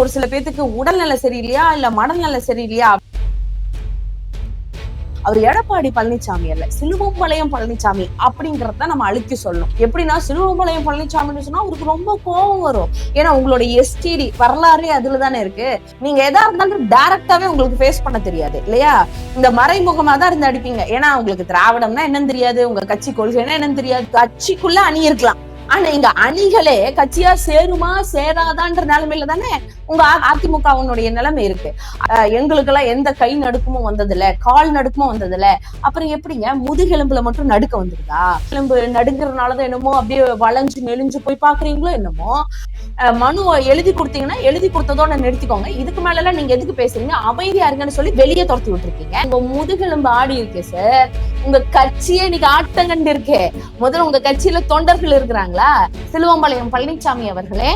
ஒரு சில பேத்துக்கு உடல்நல சரியில்லையா இல்ல மனநல சரியில்லையா? அவர் எடப்பாடி பழனிசாமி அல்ல சிலுவம்பாளையம் பழனிசாமி அப்படிங்கறத நம்ம அழுத்தி சொல்லணும். எப்படின்னா சிலுவம்பாளையம் பழனிசாமின்னு சொன்னா அவருக்கு ரொம்ப கோபம் வரும். ஏன்னா உங்களோட எஸ்டிடி வரலாறே அதுல தானே இருக்கு. நீங்க எதா இருந்தாலும் டைரக்டாவே உங்களுக்கு ஃபேஸ் பண்ண தெரியாது இல்லையா? இந்த மறைமுகமா தான் இருந்து அடிப்பீங்க. ஏன்னா உங்களுக்கு திராவிடம்னா என்னன்னு தெரியாது உங்க கட்சி கொள்கைன்னா என்னன்னு தெரியாது. கட்சிக்குள்ள அணி இருக்கலாம் ஆனா இங்க அணிகளே கட்சியா சேருமா சேராதான்ற நிலைமையில தானே உங்க அ- அதிமுகவினுடைய நிலைமை இருக்கு. எங்களுக்கு எல்லாம் எந்த கை நடுக்கமும் வந்ததில்ல கால் நடுக்கமும் வந்ததில்ல. அப்புறம் எப்படிங்க? முதுகெலும்புல மட்டும் நடுக்க வந்துருதா? எலும்பு நடுங்கிறதுனாலதான் என்னமோ அப்படியே வளைஞ்சு நெளிஞ்சு போய் பாக்குறீங்களோ என்னமோ? மனுவை எழுதி கொடுத்தீங்கன்னா எழுதி கொடுத்ததோட நிறுத்திக்கோங்க. இதுக்கு மேல எல்லாம் நீங்க எதுக்கு பேசுறீங்க? அமைதியா இருங்கன்னு சொல்லி வெளியே துரத்தி விட்டுருக்கீங்க. உங்க முதுகெலும்பு ஆடி இருக்கு சார். உங்க கட்சியே இன்னைக்கு ஆட்டங்கண்டு இருக்கே முதல்ல உங்க கட்சியில தொண்டர்கள் இருக்கிறாங்களா? சிலுவம்பாளையம் பழனிசாமி அவர்களே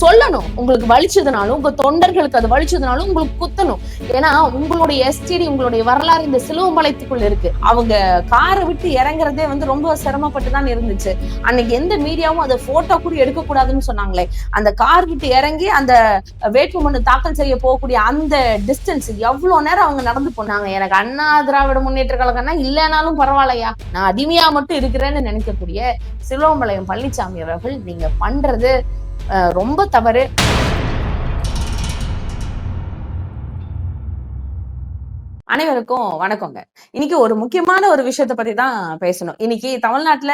சொல்லணும். உங்களுக்கு வலிச்சதுனாலும் உங்க தொண்டர்களுக்கு அது வலிச்சதுனாலும் உங்களுக்கு குத்தணும். ஏன்னா உங்களுடைய எஸ்டிடி உங்களுடைய வரலாறு இந்த சிலுவம்பாளையத்துக்குள்ள இருக்கு. அவங்க காரை விட்டு இறங்குறதே வந்து ரொம்ப சிரமப்பட்டு தான் இருந்துச்சு. அன்னைக்கு எந்த மீடியாவும் அதை போட்டோ கூட எடுக்க கூடாதுன்னு சொன்னாங்களே. அந்த கார் விட்டு இறங்கி அந்த வேட்புமனு தாக்கல் செய்ய போகக்கூடிய அந்த டிஸ்டன்ஸ் எவ்வளவு நேரம் அவங்க நடந்து போனாங்க? எனக்கு அண்ணா திராவிட முன்னேற்ற கழகம்னா இல்லைனாலும் பரவாயில்லையா? நான் அடிமையா மட்டும் இருக்கிறேன்னு நினைக்கக்கூடிய சிலுவம்பாளையம் பழனிசாமி அவர்கள் நீங்க பண்றது ரொம்ப தவறு. அனைவருக்கும் வணக்கங்க. இன்னைக்கு ஒரு முக்கியமான ஒரு விஷயத்த பத்தி தான் பேசணும். இன்னைக்கு தமிழ்நாட்டுல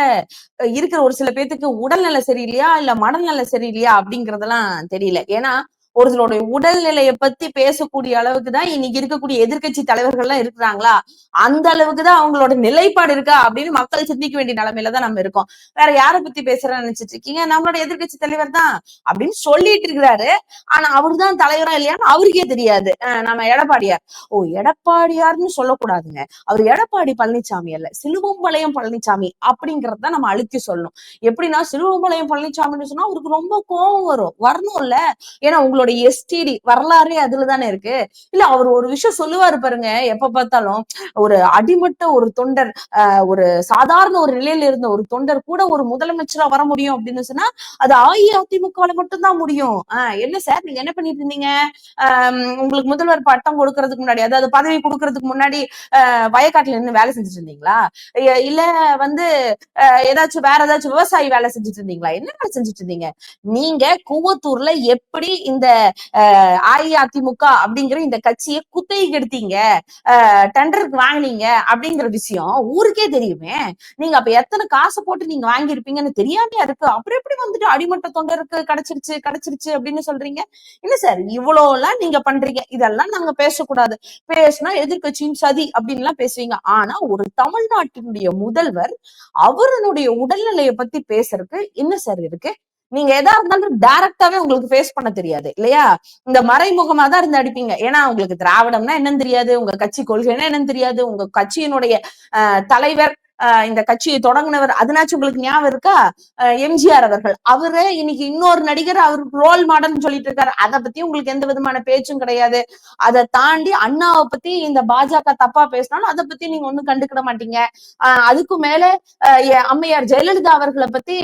இருக்கிற ஒரு சில பேத்துக்கு உடல்நல சரியில்லையா இல்ல மனநல சரியில்லையா அப்படிங்கறதெல்லாம் தெரியல. ஏன்னா ஒருத்தருடைய உடல்நிலையை பத்தி பேசக்கூடிய அளவுக்கு தான் இன்னைக்கு இருக்கக்கூடிய எதிர்க்கட்சி தலைவர்கள் எல்லாம் இருக்கிறாங்களா? அந்த அளவுக்கு தான் அவங்களோட நிலைப்பாடு இருக்கா? அப்படின்னு மக்கள் சிந்திக்க வேண்டிய நிலைமையில தான் நம்ம இருக்கோம். வேற யார பத்தி பேசுறேன்னு நினைச்சிட்டு இருக்கீங்க? நம்மளோட எதிர்க்கட்சி தலைவர் தான் அப்படின்னு சொல்லிட்டு இருக்கிறாரு. ஆனா அவரு தான் தலைவரா இல்லையான்னு அவருக்கே தெரியாது. நம்ம எடப்பாடியார். ஓ எடப்பாடியார்னு சொல்லக்கூடாதுங்க. அவர் எடப்பாடி பழனிசாமி அல்ல. சிலுவம்பாளையம் பழனிசாமி அப்படிங்கறத நம்ம அழுத்தி சொல்லணும். எப்படின்னா சிலுவம்பாளையம் பழனிசாமின்னு சொன்னா அவருக்கு ரொம்ப கோபம் வரும். வரணும்ல. ஏன்னா உங்களோட எஸ்டிடி வரலாறே அதுல தானே இருக்கு? இல்ல அவர் ஒரு விஷயம் சொல்லுவாரு பாருங்க எப்ப பார்த்தாலும் ஒரு அடிமட்ட ஒரு தொண்டர் ஆஹ் ஒரு சாதாரண ஒரு நிலையில இருந்த ஒரு தொண்டர் கூட ஒரு முதலமைச்சரா வர முடியும் அப்படின்னு சொன்னா அது அஇஅதிமுகல மட்டும்தான் முடியும். ஆஹ் என்ன சார் நீங்க என்ன பண்ணிட்டு இருந்தீங்க? ஆஹ் உங்களுக்கு முதல்வர் பட்டம் கொடுக்கறதுக்கு முன்னாடி அதாவது பதவி கொடுக்கறதுக்கு முன்னாடி ஆஹ் வயக்காட்டுல இருந்து வேலை செஞ்சுட்டு இருந்தீங்களா? இல்ல வந்து ஆஹ் ஏதாச்சும் வேற ஏதாச்சும் விவசாயி வேலை செஞ்சுட்டு இருந்தீங்களா? என்ன வேலை செஞ்சுட்டு இருந்தீங்க? நீங்க கூவத்தூர்ல எப்படி இந்த அஇஅதிமுக அப்படிங்கிற இந்த கட்சியை குத்தகைக்கெடுத்தீங்க. டெண்டருக்கு வாங்கினீங்க அப்படிங்கிற விஷயம் ஊருக்கே தெரியுமே. நீங்க அப்ப எத்தனை காசு போட்டு நீங்க வாங்கியிருப்பீங்கன்னு தெரியாமையா இருக்கு. அப்புறம் எப்படி வந்துட்டு அடிமட்ட தொண்டருக்கு கிடைச்சிருச்சு கிடைச்சிருச்சு அப்படின்னு சொல்றீங்க? இல்ல சார் இவ்வளவு எல்லாம் நீங்க பண்றீங்க. இதெல்லாம் நாங்க பேசக்கூடாது. பேசினா எதிர்க்கட்சியின் சதி அப்படின்னு எல்லாம் பேசுவீங்க. ஆனா ஒரு தமிழ்நாட்டினுடைய முதல்வர் அவருடைய உடல்நிலையை பத்தி பேசுறதுக்கு என்ன சார் இருக்கு? நீங்க எதா இருந்தாலும் டைரக்டாவே உங்களுக்கு ஃபேஸ் பண்ண தெரியாது இல்லையா? இந்த மறைமுகமா தான் இருந்து அடிப்பீங்க. ஏன்னா உங்களுக்கு திராவிடம்னா என்னன்னு தெரியாது உங்க கட்சி கொள்கைன்னா என்னன்னு தெரியாது உங்க கட்சியினுடைய ஆஹ் தலைவர் இந்த கட்சியை தொடங்கினவர் அதனாச்சும் உங்களுக்கு ஞாபகம் இருக்கா? எம்ஜிஆர் அவர்கள். அவரு இன்னைக்கு இன்னொரு நடிகர் அவர் ரோல் மாடல் சொல்லிட்டு இருக்காரு. அதை பத்தி உங்களுக்கு எந்த விதமான பேச்சும் கிடையாது. அதை தாண்டி அண்ணாவை பத்தி இந்த பாஜக தப்பா பேசினாலும் அதை பத்தி நீங்க ஒண்ணும் கண்டுக்கிட மாட்டீங்க. ஆஹ் அதுக்கு மேல அம்மையார் ஜெயலலிதா அவர்களை பத்தி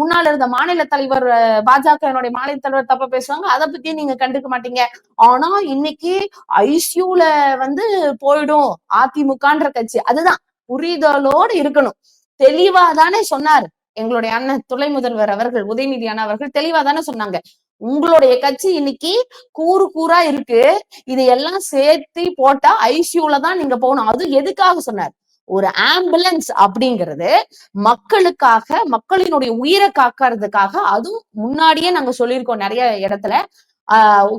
முன்னால இருந்த மாநில தலைவர் பாஜக மாநில தலைவர் தப்பா பேசுவாங்க. அதை பத்தி நீங்க கண்டுக்க மாட்டீங்க. ஆனா இன்னைக்கு ஐசியூல வந்து போயிடும். அதிமுகன்ற கட்சி. அதுதான். புரிதலோடு இருக்கணும். தெளிவா தானே சொன்னார். எங்களுடைய அண்ணன் துணை முதல்வர் அவர்கள் உதயநிதி அண்ணா அவர்கள் தெளிவா தானே சொன்னாங்க. உங்களுடைய கட்சி இன்னைக்கு கூறு கூறா இருக்கு. இதையெல்லாம் சேர்த்து போட்டா ஐசியூல தான் நீங்க போகணும். அது எதுக்காக சொன்னார்? ஒரு ஆம்புலன்ஸ் அப்படிங்கிறது மக்களுக்காக மக்களினுடைய உயிரை காக்கறதுக்காக. அதுவும் முன்னாடியே நாங்க சொல்லியிருக்கோம் நிறைய இடத்துல.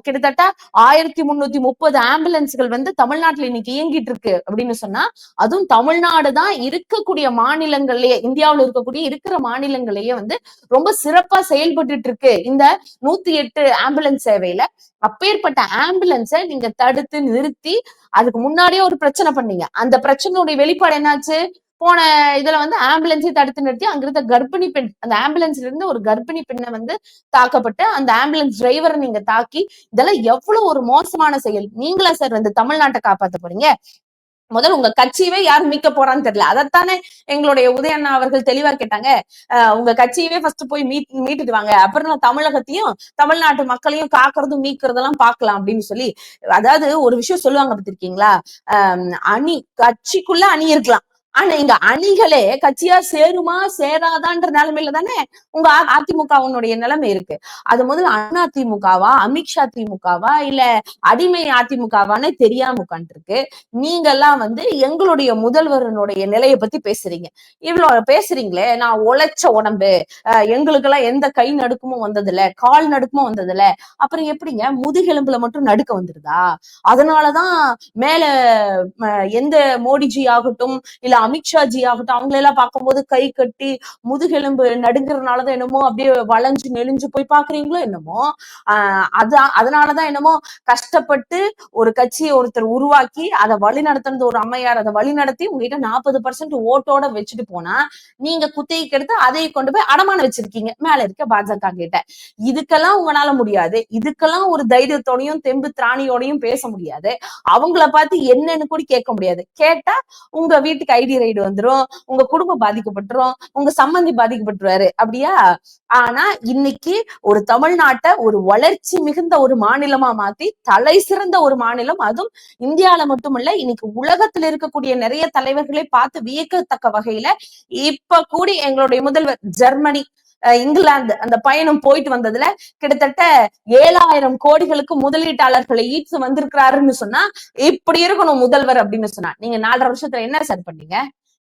கிட்டத்தட்ட ஆயிரத்தி முன்னூத்தி முப்பது ஆம்புலன்ஸ்கள் வந்து தமிழ்நாட்டுல இன்னைக்கு இயங்கிட்டு இருக்கு அப்படின்னு சொன்னா அதுவும் தமிழ்நாடு தான் இருக்கக்கூடிய மாநிலங்கள்லயே இந்தியாவில் இருக்கக்கூடிய இருக்கிற மாநிலங்களையே வந்து ரொம்ப சிறப்பா செயல்பட்டுட்டு இருக்கு இந்த நூத்தி எட்டு ஆம்புலன்ஸ் சேவையில. அப்பேற்பட்ட ஆம்புலன்ஸை நீங்க தடுத்து நிறுத்தி அதுக்கு முன்னாடியே ஒரு பிரச்சனை பண்ணீங்க. அந்த பிரச்சனையுடைய வெளிப்பாடு என்னாச்சு? போன இதுல வந்து ஆம்புலன்ஸை தடுத்து நிறுத்தி அங்கிருந்த கர்ப்பிணி பெண் அந்த ஆம்புலன்ஸ்ல இருந்து ஒரு கர்ப்பிணி பெண்ணை வந்து தாக்கப்பட்டு அந்த ஆம்புலன்ஸ் டிரைவரை நீங்க தாக்கி இதெல்லாம் எவ்வளவு ஒரு மோசமான செயல். நீங்களா சார் வந்து தமிழ்நாட்டை காப்பாத்த போறீங்க? முதல்ல உங்க கட்சியவே யார் மீட்க போறான்னு தெரியல. அதைத்தானே எங்களுடைய உதயண்ணா அவர்கள் தெளிவா கேட்டாங்க. அஹ் உங்க கட்சியவே ஃபர்ஸ்ட் போய் மீட் மீட்டுட்டு வாங்க. அப்புறம் நான் தமிழகத்தையும் தமிழ்நாட்டு மக்களையும் காக்குறதும் மீட்கறதெல்லாம் பார்க்கலாம் அப்படின்னு சொல்லி அதாவது ஒரு விஷயம் சொல்லுவாங்க பார்த்திருக்கீங்களா? அஹ் அணி கட்சிக்குள்ள அணி இருக்கலாம். ஆனா இங்க அணிகளே கட்சியா சேருமா சேராதான்ற நிலைமையில தானே உங்க அதிமுகவுனுடைய நிலைமை இருக்கு. அது முதல்ல அண்ணா திமுகவா அமித்ஷா திமுகவா இல்ல அடிமை அதிமுகவானே தெரியாம உட்காந்துருக்கு நீங்க எல்லாம் வந்து எங்களுடைய முதல்வரனுடைய நிலையை பத்தி பேசுறீங்க. இவ்வளவு பேசுறீங்களே நான் உழைச்ச உடம்பு. எங்களுக்கு எல்லாம் எந்த கை நடுக்கமும் வந்ததில்ல கால் நடுக்கமும் வந்ததில்ல. அப்புறம் எப்படிங்க? முதுகெலும்புல மட்டும் நடுக்க வந்துருதா? அதனாலதான் மேல எந்த மோடிஜி ஆகட்டும் இல்ல அமித்ஷா ஜி ஆகட்டும் அவங்களை எல்லாம் பார்க்கும்போது கை கட்டி முதுகெலும்பு நடுங்கிறதுனாலதான் என்னமோ அப்படியே வளைஞ்சு நெளிஞ்சு போய் பாக்குறீங்களோ என்னமோ? ஆஹ் அதான் அதனாலதான் என்னமோ கஷ்டப்பட்டு ஒரு கட்சியை ஒருத்தர் உருவாக்கி அதை வழி நடத்துறது ஒரு அம்மையார் அதை வழி நடத்தி உங்ககிட்ட நாற்பது பர்சன்ட் ஓட்டோட வச்சுட்டு போனா நீங்க குத்தகைக்கு எடுத்து அதை கொண்டு போய் அடமானம் வச்சிருக்கீங்க. மேல இருக்க பாஜக கிட்ட. இதுக்கெல்லாம் உங்களால முடியாது. இதுக்கெல்லாம் ஒரு தைரியத்தோடையும் தெம்பு திராணியோடையும் பேச முடியாது. அவங்கள பார்த்து என்னன்னு கூட கேட்க முடியாது. கேட்டா உங்க வீட்டுக்கு ஐடி ரைடு வந்துடும் உங்க குடும்பம் பாதிக்கப்பட்டுரும். உங்க சம்பந்தி பாதிக்கப்பட்டுருவாரு. அப்படியா? ஆனா இன்னைக்கு ஒரு தமிழ்நாட்டை ஒரு வளர்ச்சி மிகுந்த ஒரு மாநிலமா மாத்தி தலை சிறந்த ஒரு மாநிலம். அதுவும் இந்தியால மட்டுமல்ல இன்னைக்கு உலகத்துல இருக்கக்கூடிய நிறைய தலைவர்களை பார்த்து வியக்கத்தக்க வகையில இப்ப கூடி எங்களுடைய முதல்வர் ஜெர்மனி இங்கிலாந்து அந்த பயணம் போயிட்டு வந்ததுல கிட்டத்தட்ட ஏழாயிரம் கோடிகளுக்கு முதலீட்டாளர்களை ஈர்த்து வந்திருக்கிறாருன்னு சொன்னா இப்படி இருக்கணும் முதல்வர் அப்படின்னு சொன்னா. நீங்க நாலரை வருஷத்துல என்ன சார் பண்ணீங்க?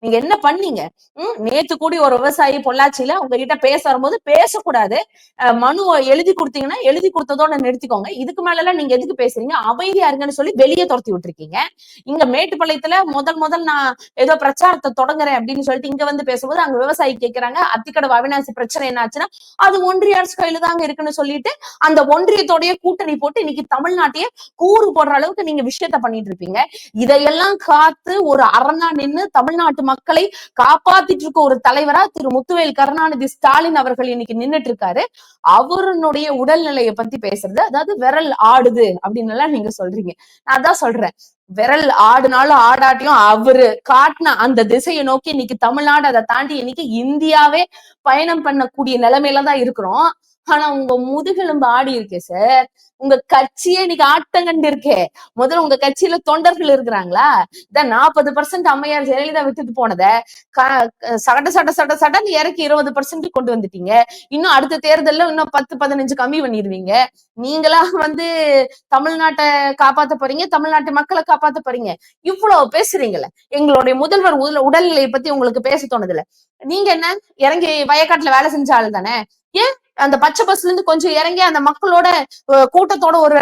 நீங்க என்ன பண்ணீங்க? உம் நேத்து கூடி ஒரு விவசாயி பொள்ளாச்சியில உங்ககிட்ட பேச வரும்போது பேசக்கூடாது. மனுவை எழுதி கொடுத்தீங்கன்னா எழுதி கொடுத்ததோட நிறுத்திக்கோங்க. இதுக்கு மேல எல்லாம் நீங்க எதுக்கு பேசுறீங்க? அமைதியா இருங்கன்னு சொல்லி வெளியே துரத்தி விட்டுருக்கீங்க. இங்க மேட்டுப்பாளையத்துல முதல் முதல் நான் ஏதோ பிரச்சாரத்தை தொடங்குறேன் அப்படின்னு சொல்லிட்டு இங்க வந்து பேசும்போது அங்க விவசாயி கேக்குறாங்க. அத்திக்கடவு அவினாசி பிரச்சனை என்னாச்சுன்னா அது ஒன்றிய அரசு கையில தாங்க இருக்குன்னு சொல்லிட்டு அந்த ஒன்றியத்தோடைய கூட்டணி போட்டு இன்னைக்கு தமிழ்நாட்டையே கூறு போடுற அளவுக்கு நீங்க விஷயத்த பண்ணிட்டு இருப்பீங்க. இதையெல்லாம் காத்து ஒரு அரணா நின்னு தமிழ்நாட்டு மக்களை காப்பாத்திட்டு இருக்க ஒரு தலைவரா திரு முத்துவேல் கருணாநிதி ஸ்டாலின் அவர்கள் இன்னைக்கு நின்னுட்டு இருக்காரு அவருடைய உடல்நிலையை பத்தி பேசுறது அதாவது விரல் ஆடுது அப்படின்னு எல்லாம் நீங்க சொல்றீங்க. நான் அதான் சொல்றேன். விரல் ஆடுனாலும் ஆடாட்டியும் அவரு காட்டின அந்த திசையை நோக்கி இன்னைக்கு தமிழ்நாடு அதை தாண்டி இன்னைக்கு இந்தியாவே பயணம் பண்ணக்கூடிய நிலைமையில தான் இருக்கிறோம். ஆனா உங்க முதுகெலும்பு ஆடி இருக்கே சார் உங்க கட்சியே இன்னைக்கு ஆட்டங்கண்டு இருக்கே முதல்ல உங்க கட்சியில தொண்டர்கள் இருக்கிறாங்களா? இதான் நாற்பது பர்சன்ட் அம்மையார் ஜெயலலிதா விட்டுட்டு போனத க- சட சட சட சடன்னு இறக்கி இருபது பர்சன்ட் கொண்டு வந்துட்டீங்க. இன்னும் அடுத்த தேர்தல்ல இன்னும் பத்து பதினஞ்சு கம்மி பண்ணிடுவீங்க. நீங்களா வந்து தமிழ்நாட்டை காப்பாத்த போறீங்க தமிழ்நாட்டு மக்களை காப்பாத்த போறீங்க. இவ்வளவு பேசுறீங்கல்ல எங்களுடைய முதல்வர் உடல் உடல்நிலையை பத்தி உங்களுக்கு பேச தோணுதுல. நீங்க என்ன? இறங்கி வயக்காட்டுல வேலை செஞ்ச ஆளு தானே ஏன் அந்த பச்சை பஸ்ல இருந்து கொஞ்சம் இறங்கி அந்த மக்களோட கூட்டத்தோட ஒரு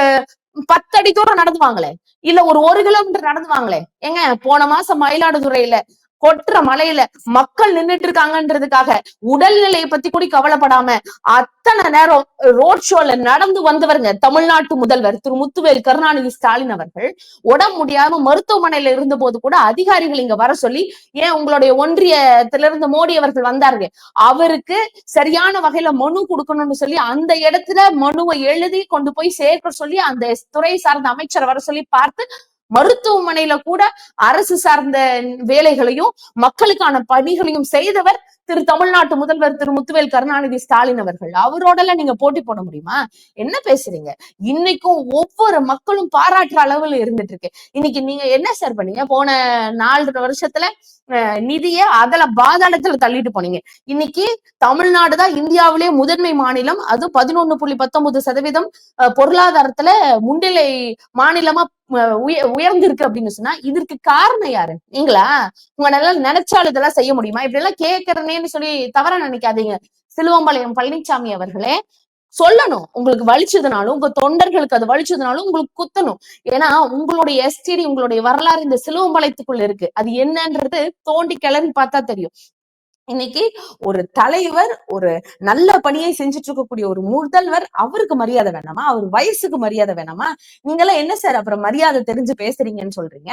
பத்தடி தூரம் நடந்துவாங்களே. இல்ல ஒரு ஒரு கிலோமீட்டர் நடந்துவாங்களே. ஏங்க போன மாசம் மயிலாடுதுறையில கொட்டுற மலையில மக்கள் நின்னுட்டு இருக்காங்கன்றதுக்காக உடல்நிலையை பத்தி கூட கவலைப்படாம அத்தனை நேரம் ரோட் ஷோல நடந்து வந்தவருங்க தமிழ்நாட்டு முதல்வர் திரு முத்துவேல் கருணாநிதி ஸ்டாலின் அவர்கள். உடம்பு முடியாம மருத்துவமனையில இருந்த போது கூட அதிகாரிகள் இங்க வர சொல்லி ஏன் உங்களுடைய ஒன்றியத்திலிருந்து மோடி அவர்கள் வந்தாருங்க? அவருக்கு சரியான வகையில மனு கொடுக்கணும்னு சொல்லி அந்த இடத்துல மனுவை எழுதி கொண்டு போய் சேர்க்க சொல்லி அந்த துறை சார்ந்த அமைச்சர் வர சொல்லி பார்த்து மருத்துவமனையில கூட அரசு சார்ந்த வேலைகளையும் மக்களுக்கான பணிகளையும் செய்தவர் திரு தமிழ்நாட்டு முதல்வர் திரு முத்துவேல் கருணாநிதி ஸ்டாலின் அவர்கள் அவரோடலாம் நீங்க போட்டி போட முடியுமா? என்ன பேசுறீங்க? இன்னைக்கும் ஒவ்வொரு மக்களும் பாராட்டுற அளவுல இருந்துட்டு இருக்கு. இன்னைக்கு நீங்க என்ன சார் பண்ணீங்க? போன நாலு வருஷத்துல நிதிய அதல பாதாளத்துல தள்ளிட்டு போனீங்க. இன்னைக்கு தமிழ்நாடு தான் இந்தியாவிலே முதன்மை மாநிலம். அது பதினொன்னு புள்ளி பத்தொன்பது சதவீதம் அஹ், பொருளாதாரத்துல முன்னிலை மாநிலமா உயர்ந்திருக்கு அப்படின்னு சொன்னா இதற்கு காரணம் யாரு? நீங்களா? உங்களால நினைச்சாலும் இதெல்லாம் செய்ய முடியுமா? இப்படி எல்லாம் கேட்கறனேன்னு சொல்லி தவறா நினைக்காதீங்க. சிலுவம்பாளையம் பழனிசாமி அவர்களே சொல்லணும். உங்களுக்கு வலிச்சதுனாலும் உங்க தொண்டர்களுக்கு அது வலிச்சதுனாலும் உங்களுக்கு குத்தணும். ஏன்னா உங்களுடைய எஸ்டிடி உங்களுடைய வரலாறு இந்த சிலுவம்பாளையத்துக்குள்ள இருக்கு. அது என்னன்றது தோண்டி கிளறி பார்த்தா தெரியும். இன்னைக்கு ஒரு தலைவர் ஒரு நல்ல பணியை செஞ்சுட்டு இருக்கக்கூடிய ஒரு முதல்வர் அவருக்கு மரியாதை வேணாமா? அவர் வயசுக்கு மரியாதை வேணாமா? நீங்க எல்லாம் என்ன சார் அப்புறம் மரியாதை தெரிஞ்சு பேசுறீங்கன்னு சொல்றீங்க?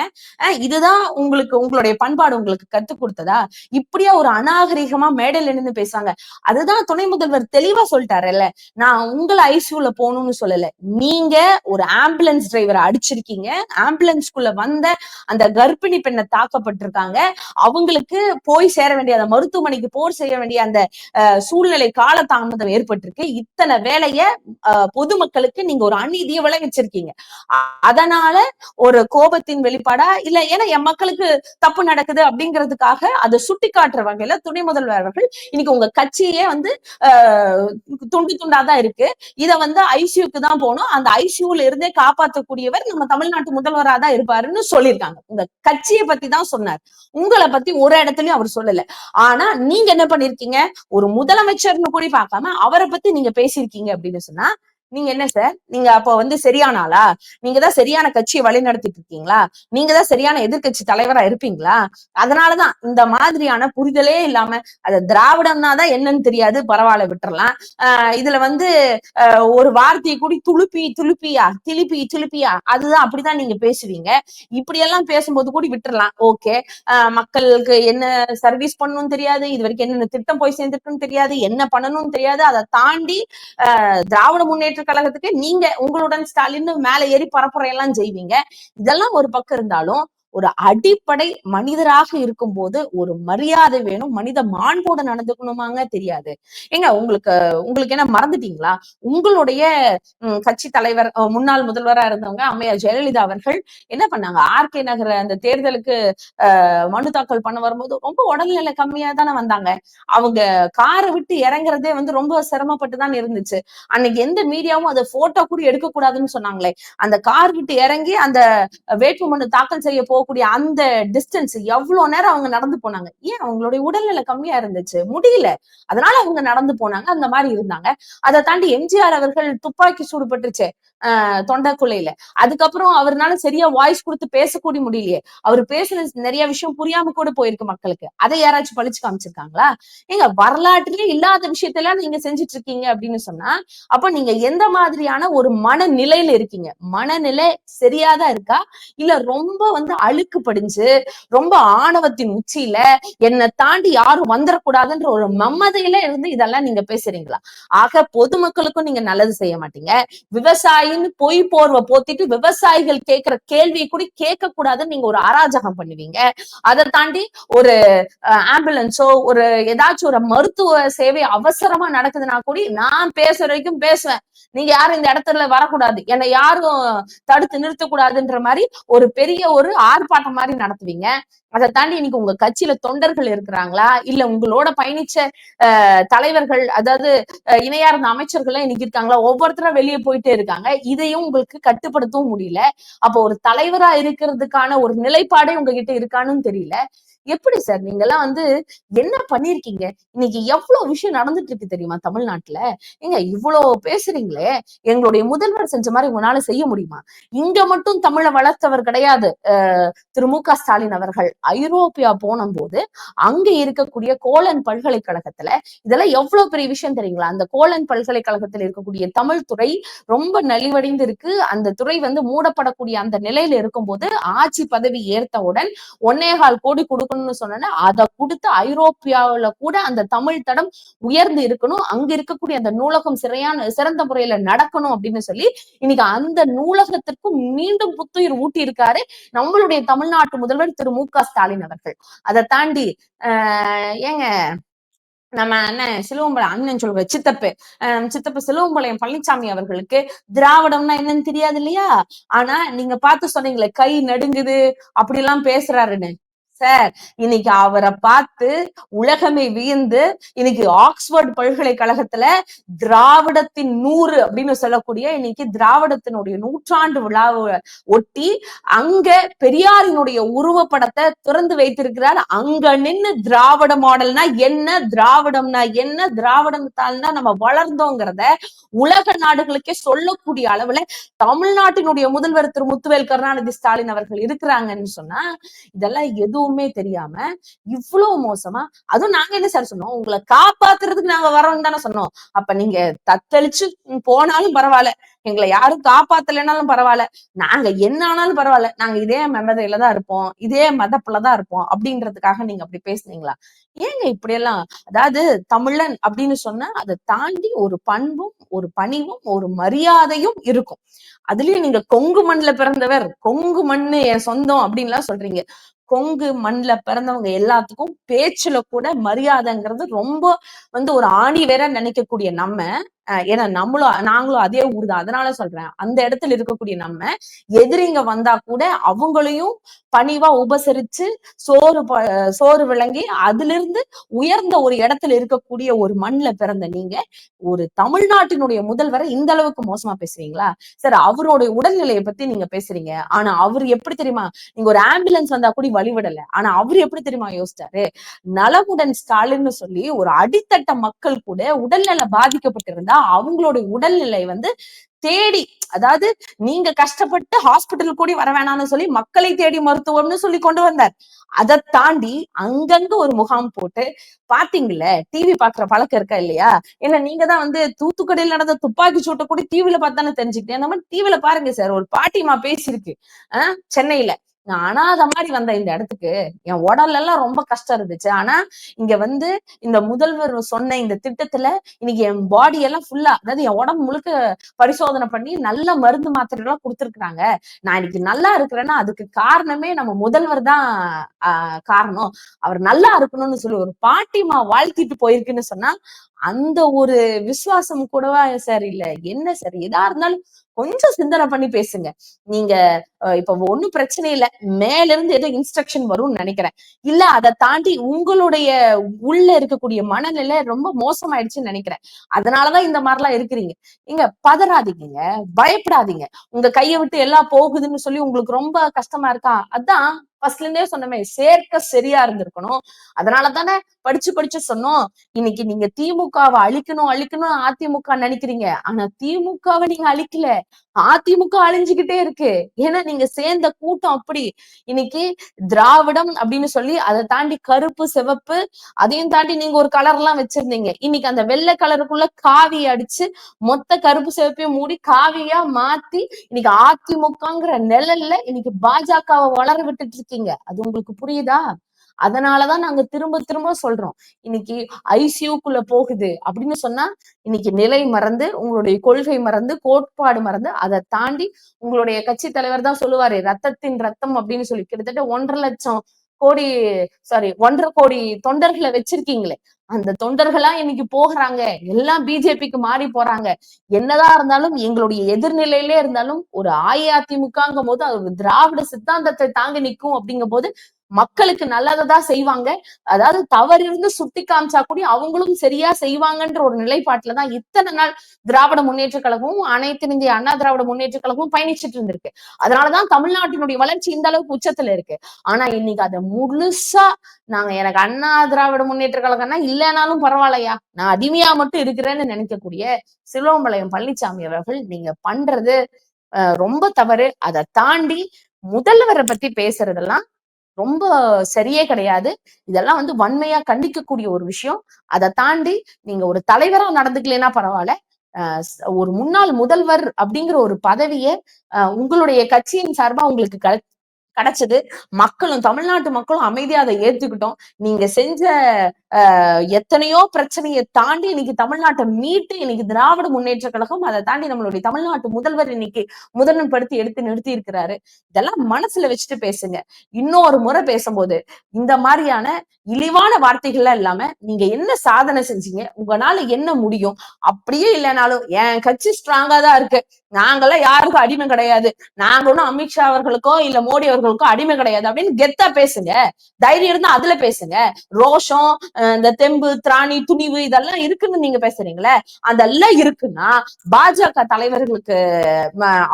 இதுதான் உங்களுக்கு உங்களுடைய பண்பாடு உங்களுக்கு கத்து கொடுத்ததா? இப்படியா ஒரு அநாகரிகமா மேடையில நின்னு பேசுறாங்க. அதுதான் துணை முதல்வர் தெளிவா சொல்லிட்டாருல்ல நான் உங்களை ஐசியூல போகணும்னு சொல்லல. நீங்க ஒரு ஆம்புலன்ஸ் டிரைவரை அடிச்சிருக்கீங்க. ஆம்புலன்ஸ்குள்ள வந்த அந்த கர்ப்பிணி பெண்ணை தாக்கப்பட்டிருக்காங்க. அவங்களுக்கு போய் சேர வேண்டிய அந்த மருத்துவமனைக்கு போர் செய்ய வேண்டிய அந்த அஹ், சூழ்நிலை காலதாமதம் ஏற்பட்டிருக்கு. இத்தனை வேலைய பொதுமக்களுக்கு நீங்க ஒரு அநீதியை விளைவிச்சிருக்கீங்க. அதனால ஒரு கோபத்தின் வெளிப்பாடா இல்ல ஏன்னா என் மக்களுக்கு தப்பு நடக்குது அப்படிங்கிறதுக்காக அதை சுட்டி காட்டுற வகையில துணை முதல்வர் அவர்கள் இன்னைக்கு உங்க கட்சியே வந்து துண்டு துண்டா தான் இருக்கு. இத வந்து ஐசியூக்கு தான் போகணும். அந்த ஐசியூல இருந்தே காப்பாற்றக்கூடியவர் நம்ம தமிழ்நாட்டு முதல்வரா தான் இருப்பாருன்னு சொல்லியிருக்காங்க. உங்க கட்சியை பத்தி தான் சொன்னார். உங்களை பத்தி ஒரு இடத்துலயும் அவர் சொல்லல. ஆனா நீங்க என்ன பண்ணிருக்கீங்க? ஒரு முதலமைச்சர்னு கூட பார்க்காம அவரை பத்தி நீங்க பேசியிருக்கீங்க அப்படின்னு சொன்னா நீங்க என்ன சார்? நீங்க அப்ப வந்து சரியான ஆளா? நீங்க தான் சரியான கட்சியை வழி நடத்திட்டு இருக்கீங்களா? நீங்க தான் சரியான எதிர்க்கட்சி தலைவரா இருப்பீங்களா? அதனாலதான் இந்த மாதிரியான புரிதலே இல்லாம அது திராவிடம்னா தான் என்னன்னு தெரியாது பரவாயில்ல விட்டுறலாம். ஆஹ் இதுல வந்து ஆஹ் ஒரு வார்த்தையை கூடி துளுப்பி துளுப்பியா? திலுப்பி துளுப்பியா? அதுதான் அப்படிதான் நீங்க பேசுவீங்க. இப்படி எல்லாம் பேசும்போது கூட விட்டுறலாம். ஓகே. மக்களுக்கு என்ன சர்வீஸ் பண்ணணும்னு தெரியாது இது வரைக்கும் என்னென்ன திட்டம் போய் சேர்ந்துருக்குன்னு தெரியாது என்ன பண்ணணும்னு தெரியாது அதை தாண்டி ஆஹ் திராவிட முன்னேற்ற கழகத்துக்கு நீங்க உங்களுடன் ஸ்டாலின் மேல ஏறி பரப்புரை எல்லாம் செய்வீங்க. இதெல்லாம் ஒரு பக்கம் இருந்தாலும் ஒரு அடிப்படை மனிதராக இருக்கும் போது ஒரு மரியாதை வேணும். மனித மாண்போட நடந்துக்கணுமாங்க தெரியாது. ஏங்க உங்களுக்கு உங்களுக்கு என்ன மறந்துட்டீங்களா? உங்களுடைய கட்சி தலைவர் முன்னாள் முதல்வரா இருந்தவங்க அம்மையா ஜெயலலிதா அவர்கள் என்ன பண்ணாங்க? ஆர்கே நகர் அந்த தேர்தலுக்கு மனு தாக்கல் பண்ண வரும்போது ரொம்ப உடல்நிலை கம்மியா தானே வந்தாங்க. அவங்க காரை விட்டு இறங்குறதே வந்து ரொம்ப சிரமப்பட்டு தான் இருந்துச்சு. அன்னைக்கு எந்த மீடியாவும் அதை போட்டோ கூட எடுக்க கூடாதுன்னு சொன்னாங்களே. அந்த கார் விட்டு இறங்கி அந்த வேட்புமனு தாக்கல் செய்ய போகக்கூடிய அந்த டிஸ்டன்ஸ் எவ்வளவு நேரம் அவங்க நடந்து போனாங்க? ஏன் அவங்களுடைய உடல்நிலை கம்மியா இருந்துச்சு? முடியல. அதனால அவங்க நடந்து போனாங்க அந்த மாதிரி இருந்தாங்க. அதை தாண்டி எம்ஜிஆர் அவர்கள் துப்பாக்கி சூடு பட்டுருச்சு. தொண்டைக்குள்ளையில அதுக்கப்புறம் அவர்னால சரியா வாய்ஸ் கொடுத்து பேசக்கூடிய முடியலையே. அவர் பேசுன நிறைய விஷயம் புரியாம கூட போயிருக்கு மக்களுக்கு. அதை யாராச்சும் பழிச்சு காமிச்சிருக்காங்களா? எங்க வரலாற்றுலயே இல்லாத விஷயத்தெல்லாம் நீங்க செஞ்சுட்டு இருக்கீங்க அப்படின்னு சொன்னா அப்ப நீங்க எந்த மாதிரியான ஒரு மனநிலையில இருக்கீங்க? மனநிலை சரியாதான் இருக்கா? இல்ல ரொம்ப வந்து அழுக்கு படிஞ்சு ரொம்ப ஆணவத்தின் உச்சியில என்னை தாண்டி யாரும் வந்துடக்கூடாதுன்ற ஒரு மம்மதையில இருந்து இதெல்லாம் நீங்க பேசுறீங்களா? ஆக பொதுமக்களுக்கும் நீங்க நல்லது செய்ய மாட்டீங்க. விவசாயின்னு பொய் போர்வை போத்திட்டு விவசாயிகள் கேட்கிற கேள்வியை கூட கேட்க கூடாதுன்னு நீங்க ஒரு அராஜகம் பண்ணுவீங்க. அதை தாண்டி ஒரு ஆம்புலன்ஸோ ஒரு ஏதாச்சும் ஒரு மருத்துவ சேவை அவசரமா நடக்குதுன்னா கூட நான் பேசுற வரைக்கும் பேசுவேன். நீங்க யாரும் இந்த இடத்துல வரக்கூடாது. என்னை யாரும் தடுத்து நிறுத்தக்கூடாதுன்ற மாதிரி ஒரு பெரிய ஒரு ஆர்ப்பாட்டம் மாதிரி நடத்துவீங்க. அதை தாண்டி இன்னைக்கு உங்க கட்சியில தொண்டர்கள் இருக்கிறாங்களா? இல்ல உங்களோட பயணிச்ச தலைவர்கள் அதாவது இணையார்ந்த இணையா இருந்த அமைச்சர்கள் இன்னைக்கு இருக்காங்களா? ஒவ்வொருத்தரும் வெளியே போயிட்டே இருக்காங்க. இதையும் உங்களுக்கு கட்டுப்படுத்தவும் முடியல. அப்போ ஒரு தலைவரா இருக்கிறதுக்கான ஒரு நிலைப்பாடே உங்ககிட்ட இருக்கான்னு தெரியல. எப்படி சார் நீங்க எல்லாம் வந்து என்ன பண்ணிருக்கீங்க? இன்னைக்கு எவ்வளவு விஷயம் நடந்துட்டு இருக்கு தெரியுமா தமிழ்நாட்டுல? ஏங்க இவ்வளவு பேசுறீங்களே. எங்களுடைய முதல்வர் செஞ்ச மாதிரி உங்களால செய்ய முடியுமா? இங்க மட்டும் தமிழை வளர்த்தவர் கிடையாது. திரு மு க ஸ்டாலின் அவர்கள். ஐரோப்பியா போன போது அங்க இருக்கக்கூடிய கோலன் பல்கலைக்கழகத்துல இதெல்லாம் எவ்வளவு பெரிய விஷயம் தெரியுங்களா? அந்த கோலன் பல்கலைக்கழகத்துல இருக்கக்கூடிய தமிழ் துறை ரொம்ப நல்ல நலிவடைந்து இருக்கு அந்த துறை வந்து மூடப்படக்கூடிய அந்த நிலையில இருக்கும்போது ஆட்சி பதவி ஏற்றவுடன் ஒன்னேகால் கோடி கொடுக்கணும்னு சொன்னா அதை கொடுத்து ஐரோப்பியாவில கூட அந்த தமிழ் தடம் உயர்ந்து இருக்கணும். அங்க இருக்கக்கூடிய அந்த நூலகம் சிறையான சிறந்த முறையில நடக்கணும் அப்படின்னு சொல்லி இன்னைக்கு அந்த நூலகத்திற்கும் மீண்டும் புத்துயிர் ஊட்டி இருக்காரு நம்மளுடைய தமிழ்நாட்டு முதல்வர் திரு மு க ஸ்டாலின் அவர்கள். அதை தாண்டி ஆஹ் ஏங்க நம்ம அண்ணன் சிலுவம்பலம் அண்ணன் சொல்ற சித்தப்பு. ஆஹ் சித்தப்பு சிலுவம்பாளையம் பழனிசாமி அவர்களுக்கு திராவிடம்னா என்னன்னு தெரியாது இல்லையா? ஆனா நீங்க பார்த்து சொன்னீங்களே கை நடுங்குது அப்படி எல்லாம் பேசுறாருன்னு. சார் இன்னைக்கு அவரை பார்த்து உலகமே வியந்து இன்னைக்கு ஆக்ஸ்போர்ட் பல்கலைக்கழகத்துல திராவிடத்தின் நூறு அப்படின்னு சொல்லக்கூடிய இன்னைக்கு திராவிடத்தினுடைய நூற்றாண்டு விழாவை ஒட்டி அங்க பெரியாரினுடைய உருவப்படத்தை திறந்து வைத்திருக்கிறார். அங்க நின்னு திராவிட மாடல்னா என்ன திராவிடம்னா என்ன திராவிடத்தால்னா நம்ம வளர்ந்தோங்கிறத உலக நாடுகளுக்கே சொல்லக்கூடிய அளவுல தமிழ்நாட்டினுடைய முதல்வர் திரு முத்துவேல் கருணாநிதி ஸ்டாலின் அவர்கள் இருக்கிறாங்கன்னு சொன்னா இதெல்லாம் எதுவும் எதுவுமே தெரியாம இவ்வளவு மோசமா அதுவும் நாங்க என்ன சார் சொன்னோம்? உங்களை காப்பாத்துறதுக்கு நாங்க வரோம் தானே சொன்னோம். அப்ப நீங்க தத்தளிச்சு போனாலும் பரவாயில்ல. எங்களை யாரும் காப்பாத்தலைனாலும் பரவாயில்ல. நாங்க என்ன ஆனாலும் பரவாயில்ல. நாங்க இதே மெமதையில தான் இருப்போம். இதே மதப்புல தான் இருப்போம். அப்படின்றதுக்காக நீங்க அப்படி பேசுனீங்களா? ஏங்க இப்படியெல்லாம்? அதாவது தமிழன் அப்படின்னு சொன்னா அதை தாண்டி ஒரு பண்பும் ஒரு பணிவும் ஒரு மரியாதையும் இருக்கும். அதுலயும் நீங்க கொங்கு மண்ணுல பிறந்தவர் கொங்கு மண்ணு என் சொந்தம் அப்படின்லாம் சொல்றீங்க. கொங்கு மண்ணுல பிறந்தவங்க எல்லாத்துக்கும் பேச்சுல கூட மரியாதைங்கிறது ரொம்ப வந்து ஒரு ஆணி வேற நினைக்கக்கூடிய நம்ம. ஏன்னா நம்மளும் நாங்களும் அதே ஊர் தான். அதனால சொல்றேன். அந்த இடத்துல இருக்கக்கூடிய நம்ம எதிரிங்க வந்தா கூட அவங்களையும் பணிவா உபசரிச்சு சோறு சோறு விளங்கி அதுல இருந்து உயர்ந்த ஒரு இடத்துல இருக்கக்கூடிய ஒரு மண்ணுல பிறந்த நீங்க ஒரு தமிழ்நாட்டினுடைய முதல்வரை இந்த அளவுக்கு மோசமா பேசுறீங்களா? சார் அவருடைய உடல்நிலையை பத்தி நீங்க பேசுறீங்க. ஆனா அவர் எப்படி தெரியுமா நீங்க ஒரு ஆம்புலன்ஸ் வந்தா கூட வழிவிடல. ஆனா அவர் எப்படி தெரியுமா யோசிச்சாரு? நலமுடன் ஸ்டாலின்னு சொல்லி ஒரு அடித்தட்ட மக்கள் கூட உடல்நல பாதிக்கப்பட்டிருந்தா அவங்களுடைய உடல்நிலை வந்து தேடி அதாவது நீங்க கஷ்டப்பட்டு ஹாஸ்பிட்டல் கூடி வர வேணாம்னு சொல்லி மக்களை தேடி மருத்துவம்னு சொல்லி கொண்டு வந்தார். அதை தாண்டி அங்கங்க ஒரு முகாம் போட்டு பாத்தீங்கல்ல டிவி பாக்குற பழக்கம் இருக்கா இல்லையா? ஏன்னா நீங்க தான் வந்து தூத்துக்கடையில் நடந்த துப்பாக்கி சூட்டை கூட டிவில பார்த்தானே தெரிஞ்சுக்கிட்டேன். அந்த மாதிரி டிவில பாருங்க சார் ஒரு பாட்டிமா பேசியிருக்கு. ஆஹ் சென்னையில. அனாத மாதிரி வந்த இந்த இடத்துக்கு. என் உடல்ல எல்லாம் ரொம்ப கஷ்டம் இருந்துச்சு. ஆனா இங்க வந்து இந்த முதல்வர் சொன்ன இந்த திட்டத்துல இன்னைக்கு என் பாடி எல்லாம் ஃபுல்லா அதாவது என் உடம்பு முழுக்க பரிசோதனை பண்ணி நல்ல மருந்து மாத்திரை எல்லாம் கொடுத்துருக்குறாங்க. நான் இன்னைக்கு நல்லா இருக்கிறேன்னா அதுக்கு காரணமே நம்ம முதல்வர் தான் ஆஹ் காரணம். அவர் நல்லா இருக்கணும்னு சொல்லி ஒரு பாட்டிமா வாழ்த்திட்டு போயிருக்குன்னு சொன்னா அந்த ஒரு விசுவாசம் கூடவா சார் இல்ல? என்ன சார்? எதா இருந்தாலும் கொஞ்சம் சிந்தனை பண்ணி பேசுங்க. நீங்க இப்ப ஒண்ணும் பிரச்சனை இல்ல. மேல இருந்து ஏதோ இன்ஸ்ட்ரக்ஷன் வரும்னு நினைக்கிறேன். இல்ல அதை தாண்டி உங்களுடைய உள்ள இருக்கக்கூடிய மனநிலை ரொம்ப மோசமாயிடுச்சுன்னு நினைக்கிறேன். அதனாலதான் இந்த மாதிரிலாம் இருக்கிறீங்க. இங்க பதறாதீங்க பயப்படாதீங்க. உங்க கையை விட்டு எல்லாம் போகுதுன்னு சொல்லி உங்களுக்கு ரொம்ப கஷ்டமா இருக்கா? அதான் ஃபர்ஸ்ட்ல இருந்தே சொன்னமே சேர்க்க சரியா இருந்திருக்கணும். அதனால தானே படிச்சு படிச்சு சொன்னோம். இன்னைக்கு நீங்க திமுகவை அழிக்கணும் அழிக்கணும் அதிமுக நினைக்கிறீங்க. ஆனா திமுகவை நீங்க அழிக்கல. அதிமுக அழிஞ்சுகிட்டே இருக்கு. ஏன்னா நீங்க சேர்ந்த கூட்டம் அப்படி. இன்னைக்கு திராவிடம் அப்படின்னு சொல்லி அதை தாண்டி கருப்பு சிவப்பு அதையும் தாண்டி நீங்க ஒரு கலர் எல்லாம் வச்சிருந்தீங்க. இன்னைக்கு அந்த வெள்ளை கலருக்குள்ள காவி அடிச்சு மொத்த கருப்பு சிவப்பையும் மூடி காவியா மாத்தி இன்னைக்கு அதிமுகங்கிற நிழல்ல இன்னைக்கு பாஜகவை வளர விட்டுட்டு இருக்கீங்க. அது உங்களுக்கு புரியுதா? அதனாலதான் நாங்க திரும்ப திரும்ப சொல்றோம். இன்னைக்கு ஐசியூக்குள்ள போகுது அப்படின்னு சொன்னா இன்னைக்கு நிலை மறந்து உங்களுடைய கொள்கை மறந்து கோட்பாடு மறந்து அதை தாண்டி உங்களுடைய கட்சி தலைவர் தான் சொல்லுவாரு ரத்தத்தின் ரத்தம் அப்படின்னு சொல்லி. கிட்டத்தட்ட ஒன்றரை லட்சம் கோடி சாரி ஒன்றரை கோடி தொண்டர்களை வச்சிருக்கீங்களே. அந்த தொண்டர்களா இன்னைக்கு போகிறாங்க. எல்லாம் பிஜேபிக்கு மாறி போறாங்க. என்னதான் இருந்தாலும் எங்களுடைய எதிர்நிலையிலே இருந்தாலும் ஒரு அஇஅதிமுகங்கும் போது அது ஒரு திராவிட சித்தாந்தத்தை தாங்கி நிற்கும் அப்படிங்கும் போது மக்களுக்கு நல்லதான் செய்வாங்க. அதாவது தவறு இருந்து சுட்டி காமிச்சா கூட அவங்களும் சரியா செய்வாங்கன்ற ஒரு நிலைப்பாட்டுலதான் இத்தனை நாள் திராவிட முன்னேற்ற கழகமும் அனைத்து இந்திய அண்ணா திராவிட முன்னேற்ற கழகமும் பயணிச்சுட்டு இருந்திருக்கு. அதனாலதான் தமிழ்நாட்டினுடைய வளர்ச்சி இந்த அளவுக்கு உச்சத்துல இருக்கு. ஆனா இன்னைக்கு அதை முழுசா நாங்க எனக்கு அண்ணா திராவிட முன்னேற்ற கழகம்னா இல்லைனாலும் பரவாயில்லையா? நான் அடிமையா மட்டும் இருக்கிறேன்னு நினைக்கக்கூடிய சிலுவம்பாளையம் பழனிசாமி அவர்கள் நீங்க பண்றது அஹ், ரொம்ப தவறு. அதை தாண்டி முதல்வரை பத்தி பேசுறதெல்லாம் ரொம்ப சரியே கிடையாது. இதெல்லாம் வந்து வன்மையா கண்டிக்கக்கூடிய ஒரு விஷயம். அதை தாண்டி நீங்க ஒரு தலைவரா நடந்துக்கலைன்னா பரவாயில்ல. ஒரு முன்னாள் முதல்வர் அப்படிங்கிற ஒரு பதவியை உங்களுடைய கட்சியின் சார்பா உங்களுக்கு கிடைச்சது. மக்களும் தமிழ்நாட்டு மக்களும் அமைதியா அதை ஏத்துக்கிட்டோம். நீங்க செஞ்ச எத்தனையோ பிரச்சனையை தாண்டி இன்னைக்கு தமிழ்நாட்டை மீட்டு இன்னைக்கு திராவிட முன்னேற்ற கழகம் அதை தாண்டி நம்மளுடைய தமிழ்நாட்டு முதல்வர் இன்னைக்கு முதன்மைப்படுத்தி எடுத்து நிறுத்தி இருக்கிறாரு இதெல்லாம் மனசுல வச்சுட்டு பேசுங்க. இன்னொரு முறை பேசும்போது இந்த மாதிரியான இழிவான வார்த்தைகள்லாம் இல்லாம நீங்க என்ன சாதனை செஞ்சீங்க? உங்களால என்ன முடியும்? அப்படியே இல்லைனாலும் என் கட்சி ஸ்ட்ராங்கா தான் இருக்கு. நாங்கெல்லாம் யாருக்கும் அடிமை கிடையாது. நாங்க ஒன்றும் அமித்ஷா அவர்களுக்கோ இல்ல மோடி அவர்களுக்கோ அடிமை கிடையாது. அப்படின்னு கெத்தா பேசுங்க. தைரியம் இருந்தா அதுல பேசுங்க. ரோஷம் இந்த தெம்பு திராணி துணிவு இதெல்லாம் இருக்குன்னு நீங்க பேசுறீங்களே அதெல்லாம் இருக்குன்னா பாஜக தலைவர்களுக்கு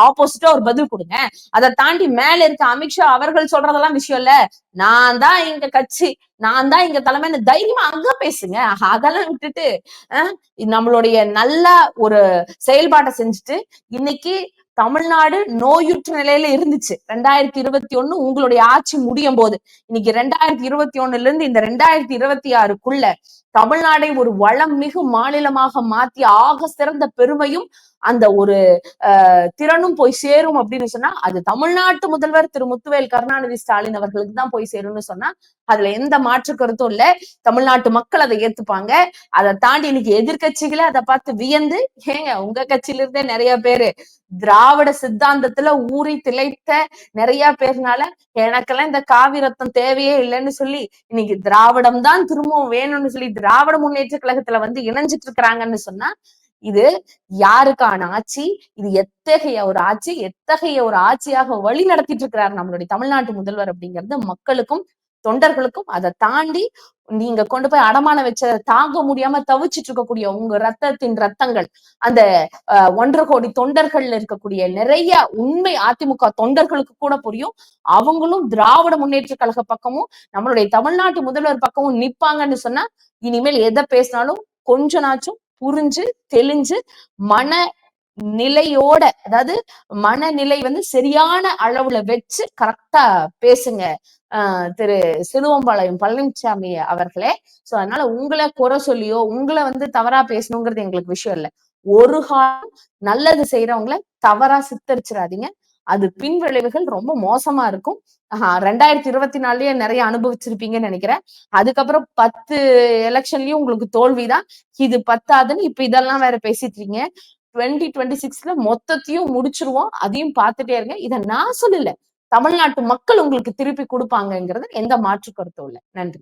ஆப்போசிட்டா ஒரு பதில் கொடுங்க. அதை தாண்டி மேல இருக்க அமித்ஷா அவர்கள் சொல்றதெல்லாம் விஷயம் இல்ல. நான் தான் எங்க கட்சி நான் தான் எங்க தலைமைன்னு தைரியமா அங்க பேசுங்க. அதெல்லாம் விட்டுட்டு அஹ் நம்மளுடைய நல்ல ஒரு செயல்பாட்டை செஞ்சுட்டு இன்னைக்கு தமிழ்நாடு நோயுற்ற நிலையில இருந்துச்சு. ரெண்டாயிரத்தி இருபத்தி ஒண்ணு உங்களுடைய ஆட்சி முடியும் போது இன்னைக்கு ரெண்டாயிரத்தி இருபத்தி ஒண்ணுல இருந்து இந்த ரெண்டாயிரத்தி இருபத்தி ஆறுக்குள்ள தமிழ்நாடை ஒரு வளம் மிகு மாநிலமாக மாத்தி ஆக சிறந்த பெருமையும் அந்த ஒரு அஹ், திறனும் போய் சேரும் அப்படின்னு சொன்னா அது தமிழ்நாட்டு முதல்வர் திரு. முத்துவேல் கருணாநிதி ஸ்டாலின் அவர்களுக்கு தான் போய் சேரும்னு சொன்னா அதுல எந்த மாற்று கருத்தும் இல்ல. தமிழ்நாட்டு மக்கள் அதை ஏத்துப்பாங்க. அதை தாண்டி இன்னைக்கு எதிர்கட்சிகளை அதை பார்த்து வியந்து ஏங்க உங்க கட்சியில இருந்தே நிறைய பேரு திராவிட சித்தாந்தத்துல ஊறி திளைத்த நிறைய பேர்னால எனக்கெல்லாம் இந்த காவி ரத்தம் தேவையே இல்லைன்னு சொல்லி இன்னைக்கு திராவிடம் தான் திரும்பவும் வேணும்னு சொல்லி திராவிட முன்னேற்ற கழகத்துல வந்து இணைஞ்சிட்டு இருக்கிறாங்கன்னு சொன்னா இது யாருக்கான ஆட்சி? இது எத்தகைய ஒரு ஆட்சி? எத்தகைய ஒரு ஆட்சியாக வழி நடத்திட்டு இருக்கிறார் நம்மளுடைய தமிழ்நாட்டு முதல்வர் அப்படிங்கிறது மக்களுக்கும் தொண்டர்களுக்கும் அதை தாண்டி நீங்க கொண்டு போய் அடமான வச்ச தாங்க முடியாம தவிச்சிட்டு இருக்கக்கூடிய உங்க ரத்தத்தின் ரத்தங்கள் அந்த அஹ், ஒன்றரை கோடி தொண்டர்கள்ல இருக்கக்கூடிய நிறைய உண்மை அதிமுக தொண்டர்களுக்கு கூட புரியும். அவங்களும் திராவிட முன்னேற்ற கழக பக்கமும் நம்மளுடைய தமிழ்நாட்டு முதல்வர் பக்கமும் நிப்பாங்கன்னு சொன்னா இனிமேல் எதை பேசினாலும் கொஞ்ச நாச்சும் புரிஞ்சு தெளிஞ்சு மன நிலையோட அதாவது மனநிலை வந்து சரியான அளவுல வச்சு கரெக்டா பேசுங்க. ஆஹ் திரு சிலுவம்பாளையம் பழனிசாமி அவர்களே. சோ அதனால உங்களை குறை சொல்லியோ உங்களை வந்து தவறா பேசணுங்கிறது எங்களுக்கு விஷயம் இல்ல. ஒரு காலம் நல்லது செய்யறவங்கள தவறா சித்தரிச்சிடாதீங்க. அது பின் விளைவுகள் ரொம்ப மோசமா இருக்கும். ரெண்டாயிரத்தி இருபத்தி நாலுலயே நிறைய அனுபவிச்சிருப்பீங்கன்னு நினைக்கிறேன். அதுக்கப்புறம் பத்து எலெக்ஷன்லயும் உங்களுக்கு தோல்விதான். இது பத்தாதுன்னு இப்ப இதெல்லாம் வேற பேசிட்டு இருக்கீங்க டுவெண்ட்டி டுவெண்ட்டி சிக்ஸ்ல மொத்தத்தையும் முடிச்சிருவோம். அதையும் பார்த்துட்டே இருங்க. இதை நான் சொல்லல. தமிழ்நாட்டு மக்கள் உங்களுக்கு திருப்பி கொடுப்பாங்கங்கிறது எந்த மாற்று கருத்தும் இல்லை. நன்றி.